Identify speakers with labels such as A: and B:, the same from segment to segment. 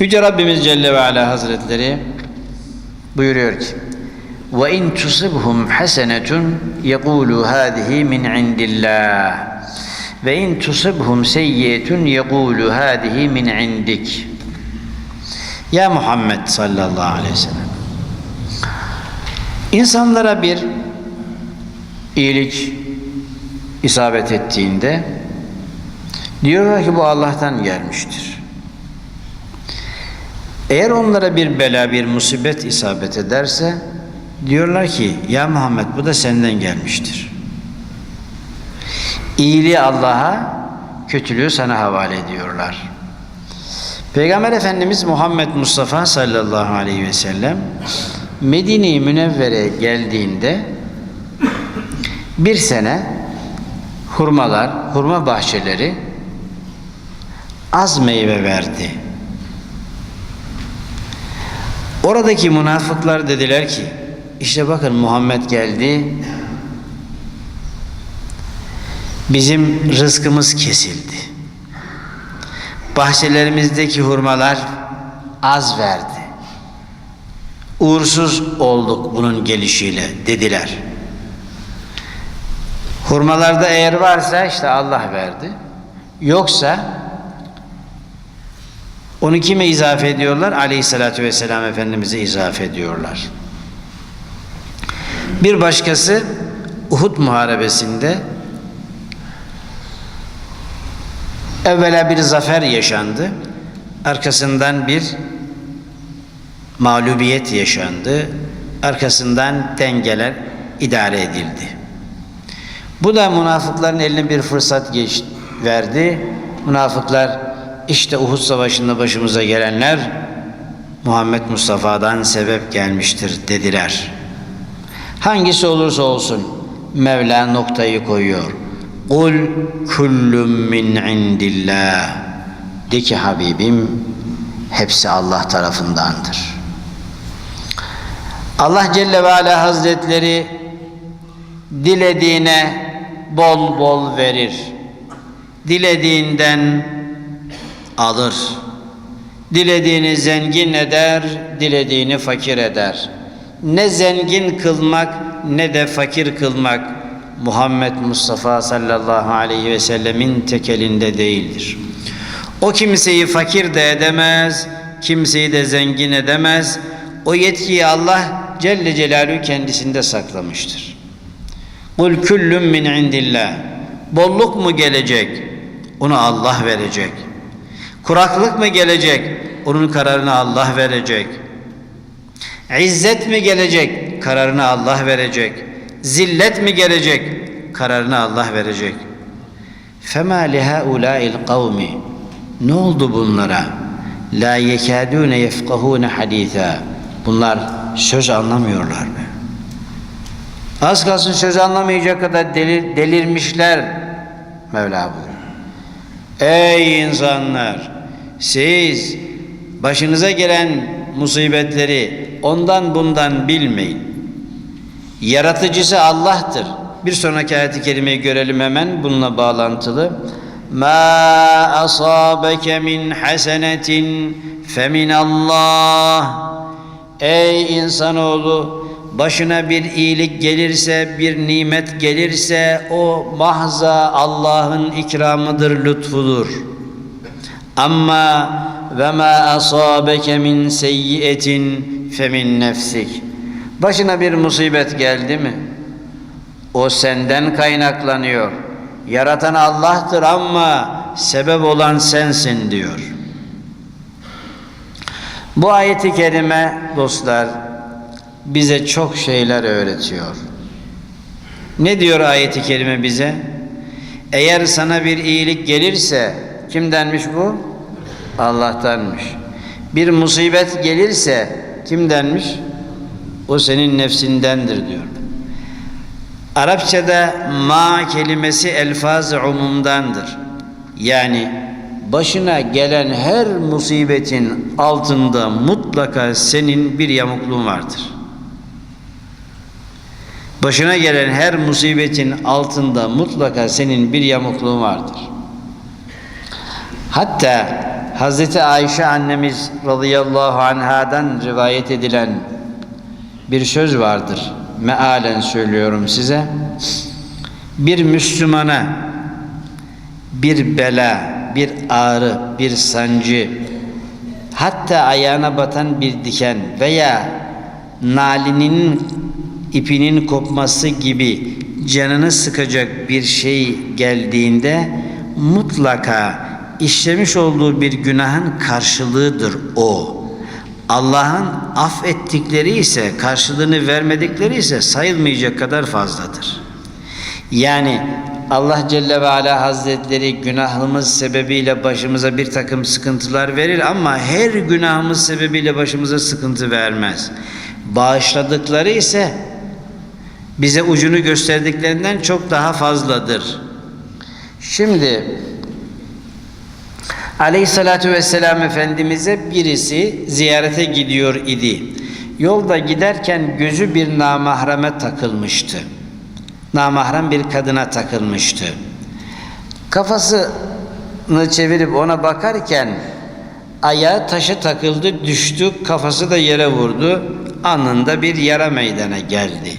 A: Yüce Rabbimiz Celle ve Ala Hazretleri buyuruyor ki ve in tusibhum hasenetun yekulu hadihi min indillah ve in tusibhum seyyetun yekulu hadihi min indik ya Muhammed sallallahu aleyhi ve sellem İnsanlara bir iyilik isabet ettiğinde diyorlar ki bu Allah'tan gelmiştir. Eğer onlara bir bela, bir musibet isabet ederse diyorlar ki ya Muhammed bu da senden gelmiştir. İyiliği Allah'a, kötülüğü sana havale ediyorlar. Peygamber Efendimiz Muhammed Mustafa sallallahu aleyhi ve sellem Medine-i Münevvere geldiğinde bir sene hurmalar, hurma bahçeleri az meyve verdi. Oradaki münafıklar dediler ki işte bakın Muhammed geldi bizim rızkımız kesildi. Bahçelerimizdeki hurmalar az verdi. Uğursuz olduk bunun gelişiyle dediler. Hurmalarda eğer varsa işte Allah verdi. Yoksa onu kime izafe ediyorlar? Aleyhissalatü vesselam Efendimiz'e izafe ediyorlar. Bir başkası Uhud Muharebesi'nde evvela bir zafer yaşandı. Arkasından bir mağlubiyet yaşandı. Arkasından dengeler idare edildi. Bu da münafıkların eline bir fırsat geç, verdi. Münafıklar işte Uhud Savaşı'nda başımıza gelenler Muhammed Mustafa'dan sebep gelmiştir dediler. Hangisi olursa olsun Mevla noktayı koyuyor. Kul kullum min indillah. De ki Habibim hepsi Allah tarafındandır. Allah Celle ve Ala Hazretleri dilediğine bol bol verir. Dilediğinden alır. Dilediğini zengin eder, dilediğini fakir eder. Ne zengin kılmak ne de fakir kılmak Muhammed Mustafa sallallahu aleyhi ve sellemin tekelinde değildir. O kimseyi fakir de edemez, kimseyi de zengin edemez. O yetkiyi Allah Celle Celaluhu kendisinde saklamıştır. Kul küllüm min indillah. Bolluk mu gelecek? Onu Allah verecek. Kuraklık mı gelecek? Onun kararını Allah verecek. İzzet mi gelecek? Kararını Allah verecek. Zillet mi gelecek? Kararını Allah verecek. Fema lihaulâil kavmi Ne oldu bunlara? La yekâdûne yefkahûne hadîthâ Bunlar söz anlamıyorlar mı? Az kalsın söz anlamayacak kadar delir, delirmişler Mevla buyuruyor. Ey insanlar! Siz başınıza gelen musibetleri ondan bundan bilmeyin. Yaratıcısı Allah'tır. Bir sonraki ayet-i kerimeyi görelim hemen bununla bağlantılı. Ma asabeke min hasenetin femin Allah. Ey insanoğlu başına bir iyilik gelirse, bir nimet gelirse o mahza Allah'ın ikramıdır, lütfudur. Ama ve ma asabeke min seyyiyetin femin nefsik. Başına bir musibet geldi mi? O senden kaynaklanıyor. Yaratan Allah'tır ama sebep olan sensin diyor. Bu ayeti kerime dostlar bize çok şeyler öğretiyor. Ne diyor ayeti kerime bize? Eğer sana bir iyilik gelirse kimdenmiş bu? Allah'tanmış. Bir musibet gelirse kimdenmiş? O senin nefsindendir diyor. Arapçada ma kelimesi elfaz-ı umumdandır. Yani başına gelen her musibetin altında mutlaka senin bir yamukluğun vardır. Başına gelen her musibetin altında mutlaka senin bir yamukluğun vardır. Hatta Hazreti Ayşe annemiz radıyallahu anhadan rivayet edilen bir söz vardır. Mealen söylüyorum size. Bir Müslümana bir bela, bir ağrı, bir sancı, hatta ayağına batan bir diken veya nalinin ipinin kopması gibi canını sıkacak bir şey geldiğinde mutlaka işlemiş olduğu bir günahın karşılığıdır o. Allah'ın affettikleri ise karşılığını vermedikleri ise sayılmayacak kadar fazladır. Yani Allah Celle ve Ala Hazretleri günahımız sebebiyle başımıza bir takım sıkıntılar verir ama her günahımız sebebiyle başımıza sıkıntı vermez. Bağışladıkları ise bize ucunu gösterdiklerinden çok daha fazladır. Şimdi Aleyhissalatü vesselam Efendimiz'e birisi ziyarete gidiyor idi. Yolda giderken gözü bir namahreme takılmıştı. Namahrem bir kadına takılmıştı. Kafasını çevirip ona bakarken ayağı taşa takıldı, düştü, kafası da yere vurdu. Anında bir yara meydana geldi.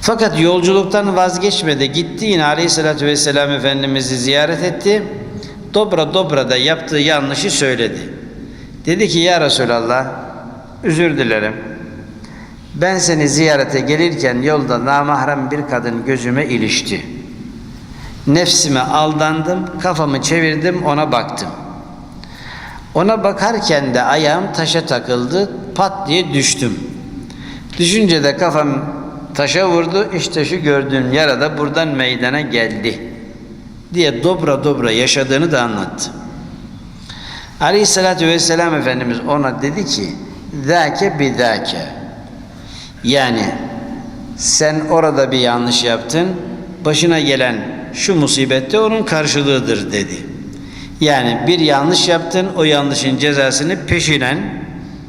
A: Fakat yolculuktan vazgeçmedi. Gitti yine Aleyhisselatü Vesselam Efendimiz'i ziyaret etti. Dobra dobra da yaptığı yanlışı söyledi. Dedi ki ya Resulallah özür dilerim. Ben seni ziyarete gelirken yolda namahrem bir kadın gözüme ilişti. Nefsime aldandım, kafamı çevirdim, ona baktım. Ona bakarken de ayağım taşa takıldı, pat diye düştüm. Düşünce de kafam taşa vurdu, işte şu gördüğün yara da buradan meydana geldi diye dobra dobra yaşadığını da anlattı. Aleyhissalatü vesselam Efendimiz ona dedi ki zâke bidâke yani sen orada bir yanlış yaptın başına gelen şu musibette onun karşılığıdır dedi. Yani bir yanlış yaptın o yanlışın cezasını peşinen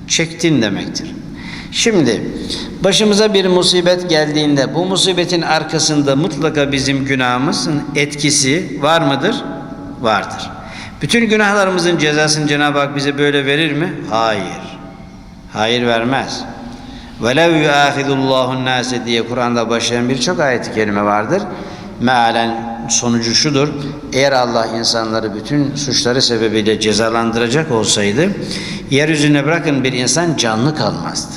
A: çektin demektir. Şimdi başımıza bir musibet geldiğinde bu musibetin arkasında mutlaka bizim günahımızın etkisi var mıdır? Vardır. Bütün günahlarımızın cezasını Cenab-ı Hak bize böyle verir mi? Hayır. Hayır vermez. وَلَوْ يُآخِذُ اللّٰهُ النَّاسِ diye Kur'an'da başlayan birçok ayet-i kerime vardır. Mealen sonucu şudur. Eğer Allah insanları bütün suçları sebebiyle cezalandıracak olsaydı yeryüzüne bırakın bir insan canlı kalmazdı.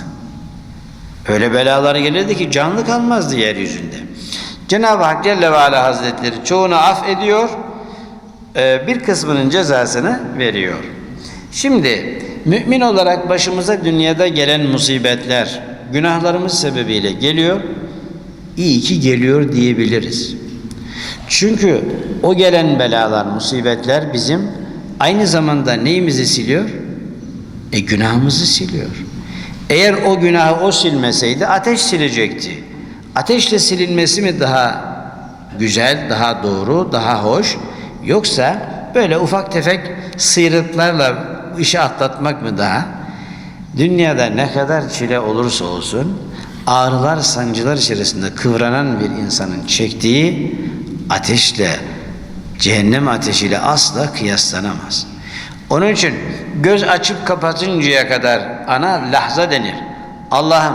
A: Öyle belalar gelirdi ki canlı kalmazdı yeryüzünde. Cenab-ı Hak Celle ve Hazretleri çoğunu af ediyor, e, bir kısmının cezasını veriyor. Şimdi mümin olarak başımıza dünyada gelen musibetler günahlarımız sebebiyle geliyor. İyi ki geliyor diyebiliriz. Çünkü o gelen belalar, musibetler bizim aynı zamanda neyimizi siliyor? E günahımızı siliyor. Eğer o günahı o silmeseydi ateş silecekti. Ateşle silinmesi mi daha güzel, daha doğru, daha hoş? Yoksa böyle ufak tefek sıyrıklarla işi atlatmak mı daha? Dünyada ne kadar çile olursa olsun ağrılar, sancılar içerisinde kıvranan bir insanın çektiği ateşle, cehennem ateşiyle asla kıyaslanamaz. Onun için göz açıp kapatıncaya kadar ana lahza denir. Allah'ım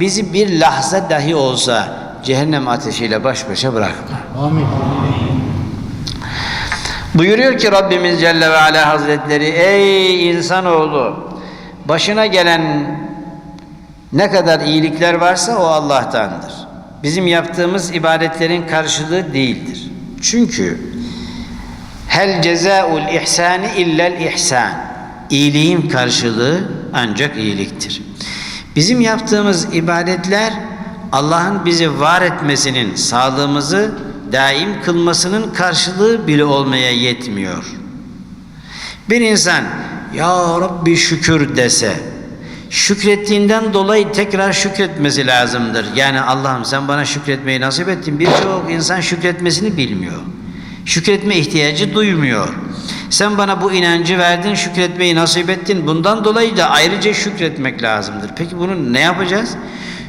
A: bizi bir lahza dahi olsa cehennem ateşiyle baş başa bırakma.
B: Amin.
A: Buyuruyor ki Rabbimiz Celle ve Ala Hazretleri ey insanoğlu başına gelen ne kadar iyilikler varsa o Allah'tandır. Bizim yaptığımız ibadetlerin karşılığı değildir. Çünkü hel cezaul ihsani illel ihsan. İyiliğin karşılığı ancak iyiliktir. Bizim yaptığımız ibadetler Allah'ın bizi var etmesinin, sağlığımızı daim kılmasının karşılığı bile olmaya yetmiyor. Bir insan ya Rabbi şükür dese şükrettiğinden dolayı tekrar şükretmesi lazımdır. Yani Allah'ım sen bana şükretmeyi nasip ettin. Birçok insan şükretmesini bilmiyor. Şükretme ihtiyacı duymuyor. Sen bana bu inancı verdin, şükretmeyi nasip ettin. Bundan dolayı da ayrıca şükretmek lazımdır. Peki bunu ne yapacağız?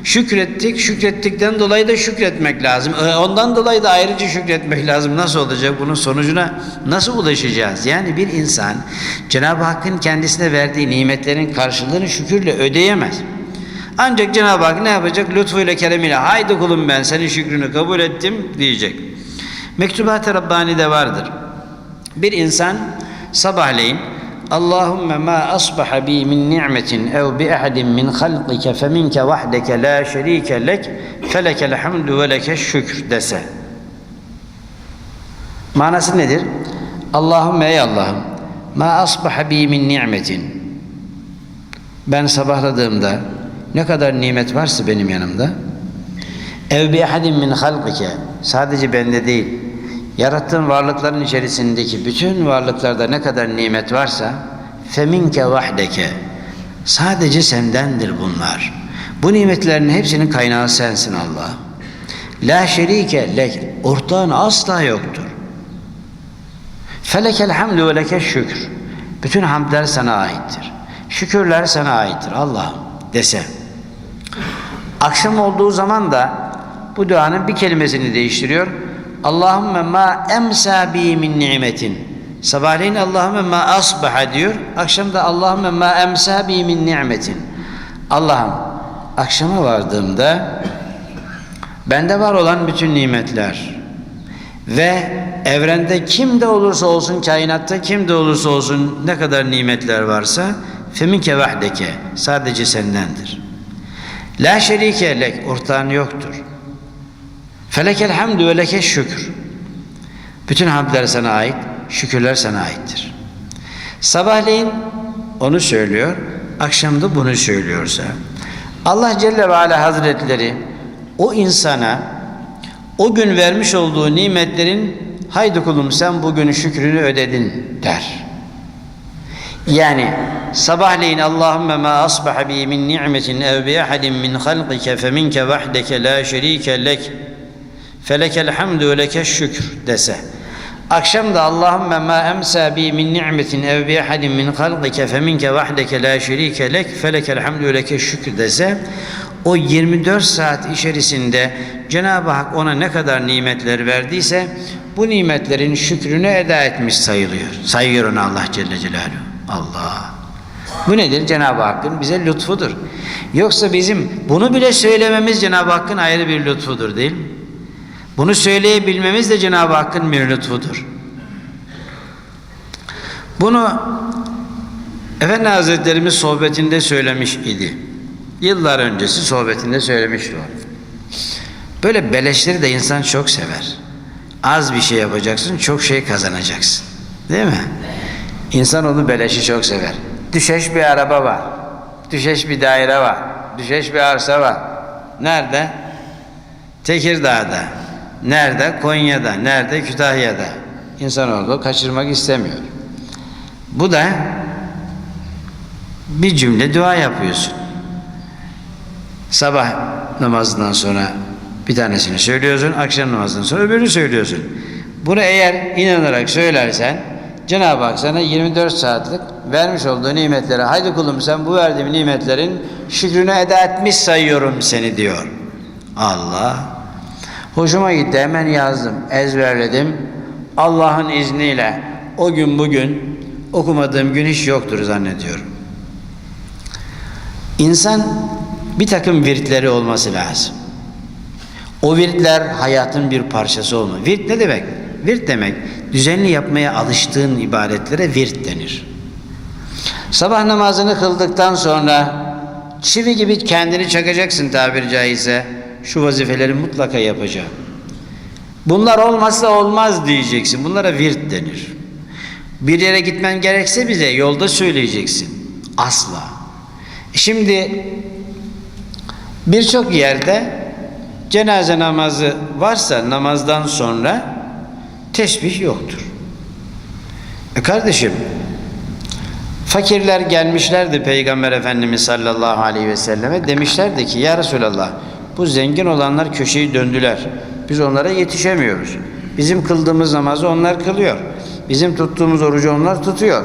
A: Şükrettik, şükrettikten dolayı da şükretmek lazım. Ee, Ondan dolayı da ayrıca şükretmek lazım. Nasıl olacak? Bunun sonucuna nasıl ulaşacağız? Yani bir insan Cenab-ı Hakk'ın kendisine verdiği nimetlerin karşılığını şükürle ödeyemez. Ancak Cenab-ı Hak ne yapacak? Lütfuyla, keremiyle haydi kulum ben senin şükrünü kabul ettim diyecek. Mektubat-ı Rabbani'de vardır. Bir insan sabahleyin Allahümme ma asbaha bi min ni'metin ev bi ahadin min halqike fe minke vahdeke la şerike lek felekel hamdu ve leke şükr dese. Manası nedir? Allahümme ey Allah'ım ma asbaha bi min ni'metin ben sabahladığımda ne kadar nimet varsa benim yanımda ev bi ahadin min halqike sadece bende değil yarattığın varlıkların içerisindeki bütün varlıklarda ne kadar nimet varsa feminke vahdeke sadece sendendir bunlar. Bu nimetlerin hepsinin kaynağı sensin Allah. La şerike lek ortağın asla yoktur. Felekel hamdü ve leke şükür. Bütün hamdler sana aittir. Şükürler sana aittir Allah'ım dese. Akşam olduğu zaman da bu duanın bir kelimesini değiştiriyor. Allahümme ma emsa bi min nimetin. Sabahleyin Allahümme ma asbaha diyor. Akşam da Allahümme ma emsa bi min nimetin. Allah'ım akşama vardığımda bende var olan bütün nimetler ve evrende kimde olursa olsun kainatta kimde olursa olsun ne kadar nimetler varsa feminke vahdeke sadece sendendir. La şerike lek ortağın yoktur. Felekel hamdü ve leke şükür. Bütün hamdler sana ait, şükürler sana aittir. Sabahleyin onu söylüyor, akşamda bunu söylüyorsa Allah Celle ve Ala Hazretleri o insana o gün vermiş olduğu nimetlerin haydi kulum sen bugün şükrünü ödedin der. Yani sabahleyin Allahümme ma asbaha bi min ni'metin ev bi ahadin min halqike fe minke vahdeke la şerike lek felekel hamdu ve leke şükür dese. Akşam da Allahümme ma emsa bi min ni'metin ev bi ahadin min halqike fe minke vahdeke la şerike lek felekel hamdu ve leke şükür dese o 24 saat içerisinde Cenab-ı Hak ona ne kadar nimetler verdiyse bu nimetlerin şükrünü eda etmiş sayılıyor. Sayıyor onu Allah Celle Celaluhu. Allah. Bu nedir? Cenab-ı Hakk'ın bize lütfudur. Yoksa bizim bunu bile söylememiz Cenab-ı Hakk'ın ayrı bir lütfudur değil mi? Bunu söyleyebilmemiz de Cenab-ı Hakk'ın bir lütfudur. Bunu Efendi Hazretlerimiz sohbetinde söylemiş idi. Yıllar öncesi sohbetinde söylemişti o. Böyle beleşleri de insan çok sever. Az bir şey yapacaksın, çok şey kazanacaksın. Değil mi? İnsan onu beleşi çok sever. Düşeş bir araba var. Düşeş bir daire var. Düşeş bir arsa var. Nerede? Tekirdağ'da. Nerede? Konya'da. Nerede? Kütahya'da. İnsanoğlu kaçırmak istemiyor. Bu da bir cümle dua yapıyorsun. Sabah namazından sonra bir tanesini söylüyorsun, akşam namazından sonra öbürünü söylüyorsun. Bunu eğer inanarak söylersen Cenab-ı Hak sana 24 saatlik vermiş olduğu nimetlere haydi kulum sen bu verdiğim nimetlerin şükrünü eda etmiş sayıyorum seni diyor. Allah. Hoşuma gitti hemen yazdım, ezberledim. Allah'ın izniyle o gün bugün okumadığım gün hiç yoktur zannediyorum. İnsan bir takım virtleri olması lazım. O virtler hayatın bir parçası olmalı. Virt ne demek? Virt demek düzenli yapmaya alıştığın ibadetlere virt denir. Sabah namazını kıldıktan sonra çivi gibi kendini çakacaksın tabiri caizse. Şu vazifeleri mutlaka yapacağım. Bunlar olmazsa olmaz diyeceksin. Bunlara virt denir. Bir yere gitmen gerekse bize yolda söyleyeceksin. Asla. Şimdi birçok yerde cenaze namazı varsa namazdan sonra tesbih yoktur. E kardeşim fakirler gelmişlerdi Peygamber Efendimiz sallallahu aleyhi ve selleme demişlerdi ki ya Resulallah bu zengin olanlar köşeyi döndüler. Biz onlara yetişemiyoruz. Bizim kıldığımız namazı onlar kılıyor. Bizim tuttuğumuz orucu onlar tutuyor.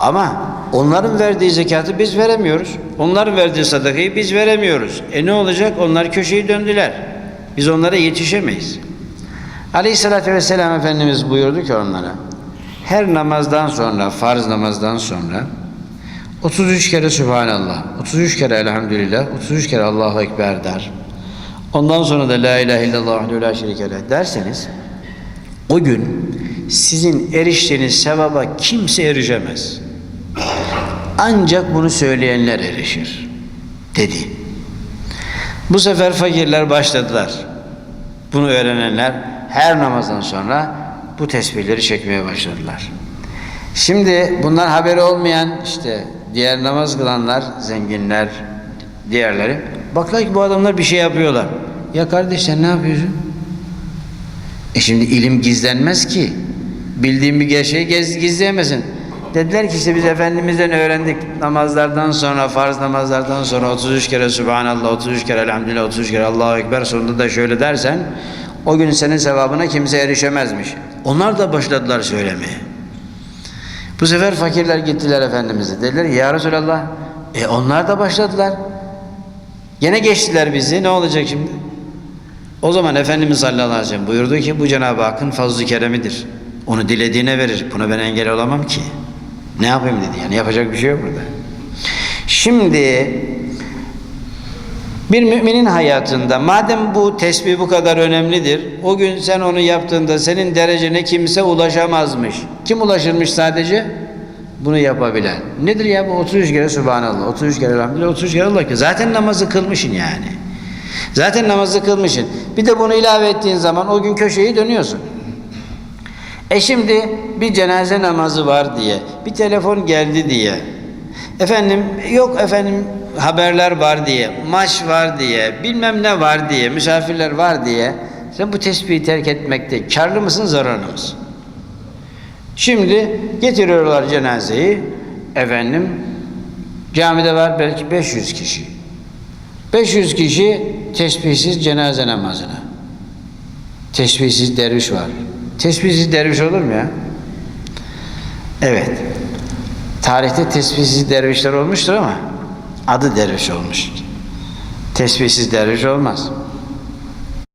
A: Ama onların verdiği zekatı biz veremiyoruz. Onların verdiği sadakayı biz veremiyoruz. E ne olacak? Onlar köşeyi döndüler. Biz onlara yetişemeyiz. Aleyhissalatü vesselam Efendimiz buyurdu ki onlara, her namazdan sonra, farz namazdan sonra 33 kere Sübhanallah, 33 kere Elhamdülillah, 33 kere Allahu Ekber der. Ondan sonra da La ilahe illallah la şerike leh derseniz o gün sizin eriştiğiniz sevaba kimse erişemez. Ancak bunu söyleyenler erişir dedi. Bu sefer fakirler başladılar. Bunu öğrenenler her namazdan sonra bu tesbihleri çekmeye başladılar. Şimdi bundan haberi olmayan işte diğer namaz kılanlar, zenginler, diğerleri baklar ki bu adamlar bir şey yapıyorlar. Ya kardeş sen ne yapıyorsun? E şimdi ilim gizlenmez ki. Bildiğin bir gerçeği gizleyemezsin. Dediler ki işte biz Efendimiz'den öğrendik namazlardan sonra, farz namazlardan sonra 33 kere Subhanallah, 33 kere Elhamdülillah, 33 kere Allahu Ekber sonunda da şöyle dersen o gün senin sevabına kimse erişemezmiş. Onlar da başladılar söylemeye. Bu sefer fakirler gittiler Efendimiz'e. Dediler ya Resulallah e onlar da başladılar. Gene geçtiler bizi ne olacak şimdi? O zaman Efendimiz sallallahu aleyhi ve sellem buyurdu ki bu Cenab-ı Hakk'ın fazl-ı keremidir. Onu dilediğine verir. Buna ben engel olamam ki. Ne yapayım dedi yani yapacak bir şey yok burada. Şimdi bir müminin hayatında madem bu tesbih bu kadar önemlidir, o gün sen onu yaptığında senin derecene kimse ulaşamazmış. Kim ulaşırmış sadece? Bunu yapabilen. Nedir ya bu 33 kere Subhanallah, 33 kere Elhamdülillah, 33 kere Allah ki. Zaten namazı kılmışsın yani. Zaten namazı kılmışsın. Bir de bunu ilave ettiğin zaman o gün köşeyi dönüyorsun. E şimdi bir cenaze namazı var diye, bir telefon geldi diye, efendim yok efendim haberler var diye, maç var diye, bilmem ne var diye, misafirler var diye sen bu tesbihi terk etmekte karlı mısın, zararlı mısın? Şimdi getiriyorlar cenazeyi, efendim camide var belki 500 kişi. 500 kişi tesbihsiz cenaze namazına. Tesbihsiz derviş var. Tesbihsiz derviş olur mu ya? Evet. Tarihte tesbihsiz dervişler olmuştur ama adı derviş olmuş. Tesbihsiz derviş olmaz.